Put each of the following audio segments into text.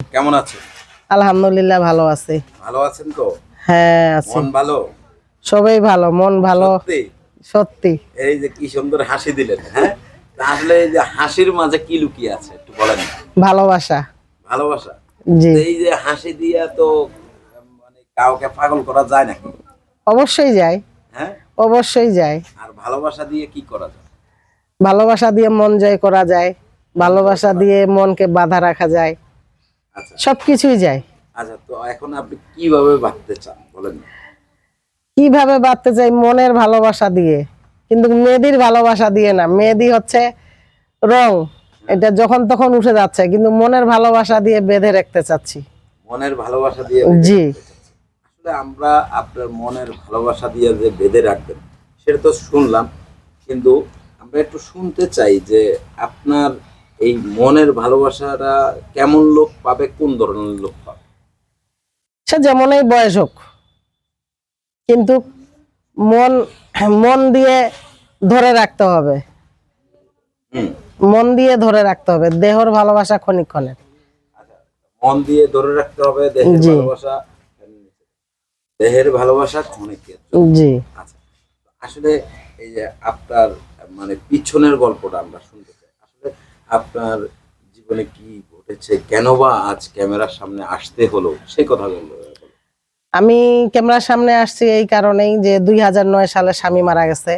কেমন আছেন আলহামদুলিল্লাহ ভালো আছি। ভালো আছেন তো? হ্যাঁ আছি। মন ভালো? সবাই ভালো মন ভালো। সত্যি? এই যে কি সুন্দর হাসি দিলেন হ্যাঁ? তা আসলে এই যে হাসির মাঝে কি লুকিয়ে আছে একটু বলেন। ভালোবাসা। ভালোবাসা? জি। এই যে হাসি দিয়া তো মানে কাউকে পাগল করা যায় নাকি? অবশ্যই যায়। হ্যাঁ? অবশ্যই যায়। আর ভালোবাসা দিয়ে কি করা যায়? ভালোবাসা দিয়ে মন জয় করা যায়। ভালোবাসা। দিয়ে মনকে বাধা রাখা যায়। সবকিছুই যায়। আচ্ছা তো এখন আপনি কীভাবে ভাবতে চান বলেন? কীভাবে বাঁধতে চাই? মনের ভালোবাসা দিয়ে। কিন্তু মেয়েদির ভালোবাসা দিয়ে না। মেয়েদি হচ্ছে রং। এটা যখন তখন উঠে যাচ্ছে। কিন্তু মনের ভালোবাসা দিয়ে বেঁধে রাখতে চাচ্ছি। মনের ভালোবাসা দিয়ে জি। আসলে আমরা আপনার মনের ভালোবাসা দিয়ে যে বেঁধে রাখবেন সেটা তো শুনলাম। কিন্তু আমরা একটু শুনতে চাই যে আপনার এই মনের ভালোবাসাটা কেমন লোক পাবে কোন ধরনের লোক পাবে? সে যেমনই বয়স হোক কিন্তু মন মন দিয়ে ধরে রাখতে হবে। মন দিয়ে ধরে রাখতে হবে দেহর ভালোবাসা ক্ষণিক্ষণের মন দিয়ে ধরে রাখতে হবে দেহের ভালোবাসা দেহের ভালোবাসা ক্ষণিকের জি। আচ্ছা আসলে এই যে আপনার মানে পিছনের গল্পটা আমরা শুনতে আপনার জীবনে কি ঘটেছে? কেন বা আজ ক্যামেরার সামনে আসতে হলো? সেই কথা বলল আমি ক্যামেরার সামনে আসছি এই কারণেই যে দুই হাজার নয় সালে স্বামী মারা গেছে।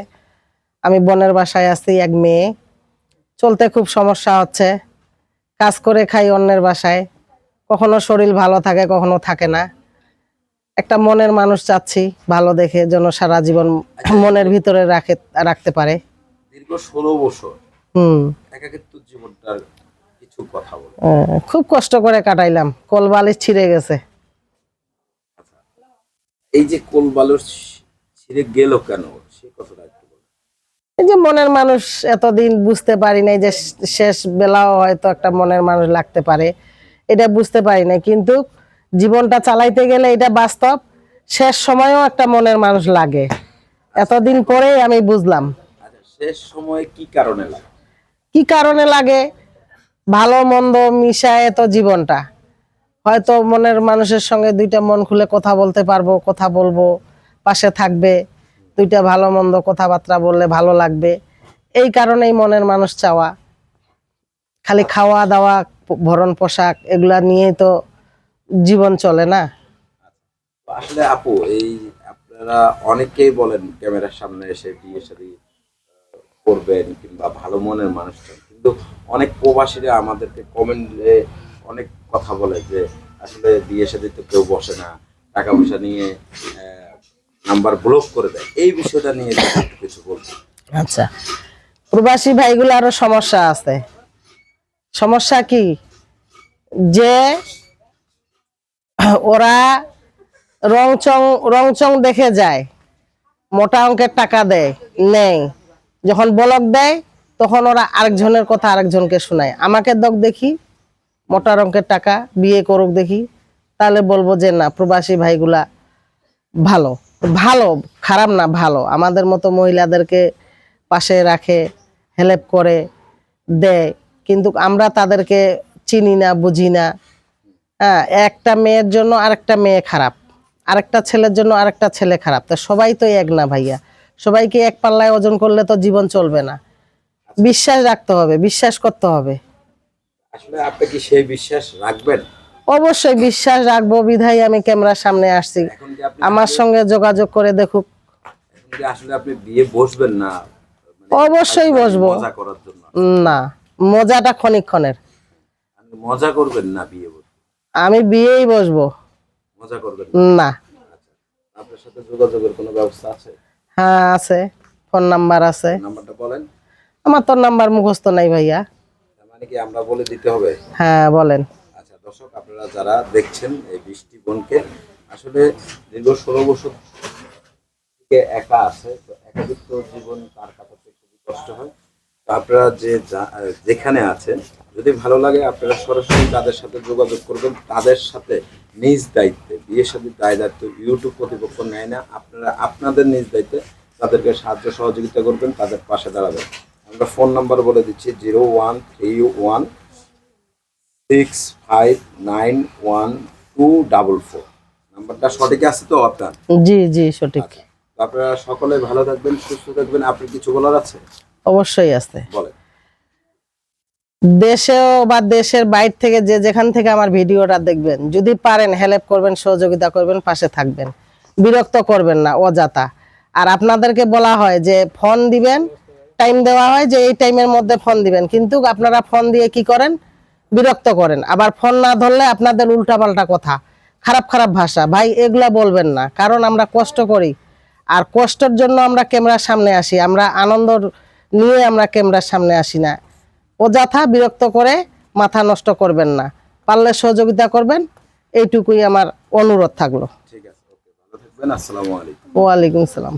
আমি বোনের বাসায় আছি এক মেয়ে। চলতে খুব সমস্যা হচ্ছে। কাজ করে খাই অন্যের বাসায়। কখনো শরীর ভালো থাকে কখনো থাকে না। একটা মনের মানুষ চাচ্ছি ভালো দেখে যেন সারা জীবন মনের ভিতরে রাখে রাখতে পারে। দীর্ঘ ষোলো বছর। একাকিত্ব জীবনটার কিছু কথা বলো। খুব কষ্ট করে কাটাইলাম কল বালিশ ছিঁড়ে গেছে। এই যে কোল বালুর ছিঁড়ে গেল কেন? সে কথাটা একটু বলো। এই যে মনের মানুষ এতদিন বুঝতে পারি নাই যে শেষ বেলাও হয়তো একটা মনের মানুষ লাগতে পারে এটা বুঝতে পারি না কিন্তু জীবনটা চালাইতে গেলে এটা বাস্তব শেষ সময়ও একটা মনের মানুষ লাগে। এতদিন পরেই আমি বুঝলাম। আচ্ছা শেষ সময় কি কারণে লাগে? কি কারণে লাগে? ভালো মন্দ মিশায় তো জীবনটা। হয়তো মনের মানুষের সঙ্গে দুইটা মন খুলে কথা বলতে পারব কথা বলব পাশে থাকবে। দুইটা ভালো মন্দ কথাবার্তা বললে ভালো লাগবে। এই কারণেই মনের মানুষ চাওয়া। খালি খাওয়া দাওয়া ভরণ পোশাক এগুলা নিয়েই তো জীবন চলে না? আসলে আপু এই আপনারা অনেকেই বলেন ক্যামেরার সামনে এসে বিয়ে আহ, করবেন কিংবা ভালো মনের মানুষ কিন্তু অনেক প্রবাসীরা আমাদেরকে কমেন্টে অনেক কথা বলে যে, আসলে বিয়ে সাথে তো কেউ বসে না টাকা পয়সা নিয়ে নাম্বার ব্লক করে দেয়। এই বিষয়টা নিয়ে কিছু বলবেন আচ্ছা। প্রবাসী ভাইগুলো আরও সমস্যা আছে। সমস্যা কি? যে ওরা রংচং রংচং দেখে যায়, মোটা অঙ্কের টাকা দেয় নেই যখন বলক দেয়, তখন ওরা আরেকজনের কথা আরেকজনকে শোনায়। আমাকে দক দেখি, মোটা অঙ্কের টাকা, বিয়ে করুক দেখি। তাহলে বলব যে, না, প্রবাসী ভাইগুলা ভালো। ভালো, খারাপ না, ভালো। আমাদের মতো মহিলাদেরকে পাশে রাখে হেল্প করে, দেয়। কিন্তু আমরা তাদেরকে চিনি না, বুঝি না। হ্যাঁ একটা মেয়ের জন্য আরেকটা মেয়ে খারাপ, আরেকটা ছেলের জন্য আরেকটা ছেলে খারাপ। তা সবাই তো এক না ভাইয়া। সবাইকে এক পাল্লায় ওজন করলে তো জীবন চলবে না। বিশ্বাস রাখতে হবে বিশ্বাস করতে হবে। আসলে আপনি কি সেই বিশ্বাস রাখবেন? অবশ্যই বিশ্বাস রাখব বিধাই আমি ক্যামেরার সামনে আসছি। আমার সঙ্গে যোগাযোগ করে দেখুক। আসলে আপনি বিয়ে বসবেন না মানে অবশ্যই বসবো। মজা করার জন্য। না মজাটা ক্ষণিক্ষণের আপনি মজা করবেন না বিয়ে আমি বিয়েই বসবো। মজা করবেন না? আপনার সাথে যোগাযোগের কোনো ব্যবস্থা আছে? হ্যাঁ আছে। ফোন নাম্বার আছে। নাম্বারটা বলেন। আমার তোর নাম্বার মুখস্থ নাই ভাইয়া। মানে কি আমরা বলে দিতে হবে? হ্যাঁ বলেন। আচ্ছা দর্শক আপনারা যারা দেখছেন এই বৃষ্টি বোনকে আসলে দীর্ঘ ষোলো বছর থেকে একা আছে তো একাকিত্ব জীবন তার কাটাতে খুবই কষ্ট হয়। তো আপনারা যে যা- যেখানে আছেন যদি ভালো লাগে আপনারা সরাসরি তাদের সাথে যোগাযোগ করবেন। তাদের সাথে নিজ দায়িত্বে বিয়ের সাথে দায় দায়িত্ব ইউটিউব কর্তৃপক্ষ নেয় না। আপনারা আপনাদের নিজ দায়িত্বে তাদেরকে সাহায্য সহযোগিতা করবেন তাদের পাশে দাঁড়াবেন। আমরা ফোন নাম্বার বলে দিচ্ছি zero one three one six five nine one two double four. নাম্বারটা সঠিক আছে তো আপনার? জি জি সঠিক। আপনারা সকলে ভালো থাকবেন সুস্থ থাকবেন। আপনি কিছু বলার আছে? অবশ্যই আছে। বলেন। দেশেও বা দেশের বাইরে থেকে যে যেখান থেকে আমার ভিডিওটা দেখবেন, যদি পারেন হেল্প করবেন, সহযোগিতা করবেন, পাশে থাকবেন। বিরক্ত করবেন না, অযথা। আর আপনাদেরকে বলা হয় যে ফোন দিবেন টাইম দেওয়া হয় যে এই টাইমের মধ্যে ফোন দিবেন। কিন্তু আপনারা ফোন দিয়ে কি করেন? বিরক্ত করেন। আবার ফোন না ধরলে আপনাদের উল্টাপাল্টা কথা। খারাপ খারাপ ভাষা। ভাই, এগুলা বলবেন না। কারণ আমরা কষ্ট করি। আর কষ্টের জন্য আমরা ক্যামেরার সামনে আসি। আমরা আনন্দ নিয়ে আমরা ক্যামেরার সামনে আসি না। অযথা বিরক্ত করে মাথা নষ্ট করবেন না। পারলে সহযোগিতা করবেন। এইটুকুই আমার অনুরোধ থাকল। ঠিক আছে আসসালামু ওয়ালাইকুম সালাম।